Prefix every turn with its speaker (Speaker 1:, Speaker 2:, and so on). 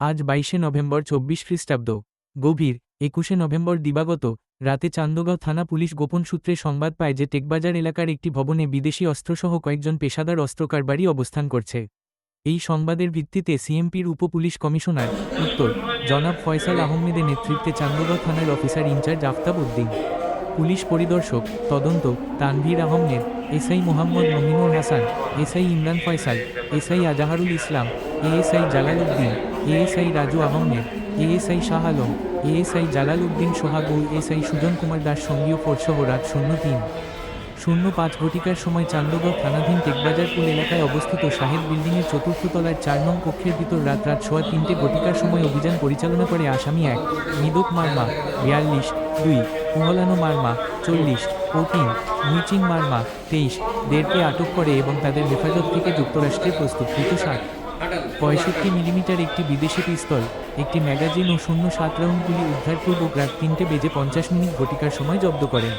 Speaker 1: আজ বাইশে নভেম্বর চব্বিশ খ্রিস্টাব্দ। গভীর, একুশে নভেম্বর দিবাগত, রাতে চান্দগাঁও থানা পুলিশ গোপন সূত্রে সংবাদ পায় যে টেকবাজার এলাকার একটি ভবনে বিদেশি অস্ত্রসহ কয়েকজন পেশাদার অস্ত্রকারবারি অবস্থান করছে। এই সংবাদের ভিত্তিতে সিএমপির উপ পুলিশ কমিশনার উত্তর, জনাব ফয়সাল আহমেদের নেতৃত্বে চান্দগাঁও থানার officer in charge Aftab Uddin. Police পরিদর্শক, তদন্ত, Tanvir Ahmed, SI Mohammad Mominul Hasan, SI Imran Faisal, SI Azharul Islam, ASI Jalal Uddin ASI Raju Ahmed ASI Shah Alam ASI Jalal Uddin Sohag ও SI Sujan Kumar Das সঙ্গীয় ফোর্সসহ রাত শূন্য তিন। শূন্য পাঁচ ঘটিকার সময় চান্দগাঁও থানাধীন টেকবাজার পুল এলাকায় অবস্থিত শাহেদ বিল্ডিংয়ের চতুর্থ তলার চার নং কক্ষের ভিতর রাত রাত সোয়া তিনটে ঘটিকার সময় অভিযান পরিচালনা করে আসামি এক, নিদক মার্মা, বিয়াল্লিশ, দুই কুমলানো মার্মা, চল্লিশ, ও তিন, মুইচিং মারমা, তেইশ, দেড়কে আটক করে এবং তাদের হেফাজত থেকে যুক্তরাষ্ট্রে প্রস্তুতকৃত ষাট পঁয়ষট্টি মিলিমিটার একটি বিদেশি পিস্তল, একটি ম্যাগাজিন ও শূন্য সাত রাউন্ড গুলি উদ্ধারপূর্বক রাত তিনটে বেজে পঞ্চাশ মিনিট ঘটিকার সময় জব্দ করেন।